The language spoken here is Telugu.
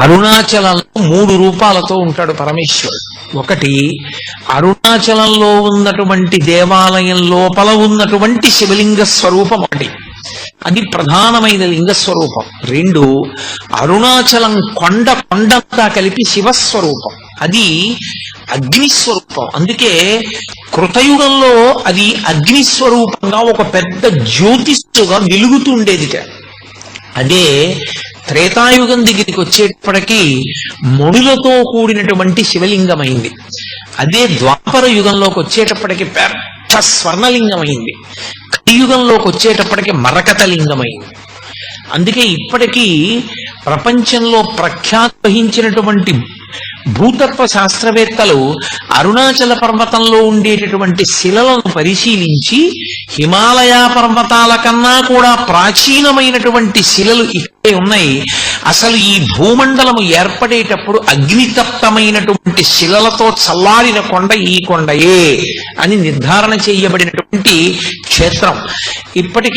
అరుణాచలంలో మూడు రూపాలతో ఉంటాడు పరమేశ్వరుడు. ఒకటి అరుణాచలంలో ఉన్నటువంటి దేవాలయం లోపల ఉన్నటువంటి శివలింగ స్వరూపం ఒకటి అది ప్రధానమైన లింగ స్వరూపం. రెండు అరుణాచలం కొండ కొండంతా కలిపి శివస్వరూపం. అది అగ్ని స్వరూపం. అందుకే కృతయుగంలో అది అగ్ని స్వరూపంగా ఒక పెద్ద జ్యోతిష్గా వెలుగుతుండేదిట. అదే త్రేతాయుగం దగ్గరికి వచ్చేటప్పటికి మణులతో కూడినటువంటి శివలింగమైంది. అదే ద్వాపర యుగంలోకి వచ్చేటప్పటికి పెద్ద స్వర్ణలింగమైంది. కలియుగంలోకి వచ్చేటప్పటికి మరకత లింగమైంది. అందుకే ఇప్పటికీ ప్రపంచంలో ప్రఖ్యాతి వహించినటువంటి భూతత్వ శాస్త్రవేత్తలు అరుణాచల పర్వతంలో ఉండేటటువంటి శిలలను పరిశీలించి హిమాలయ పర్వతాల కన్నా కూడా ప్రాచీనమైనటువంటి శిలలు ఇక్కడే ఉన్నాయి. అసలు ఈ భూమండలము ఏర్పడేటప్పుడు అగ్నితప్తమైనటువంటి శిలలతో చల్లారిన కొండ ఈ కొండయే అని నిర్ధారణ చేయబడినటువంటి క్షేత్రం. ఇప్పటికీ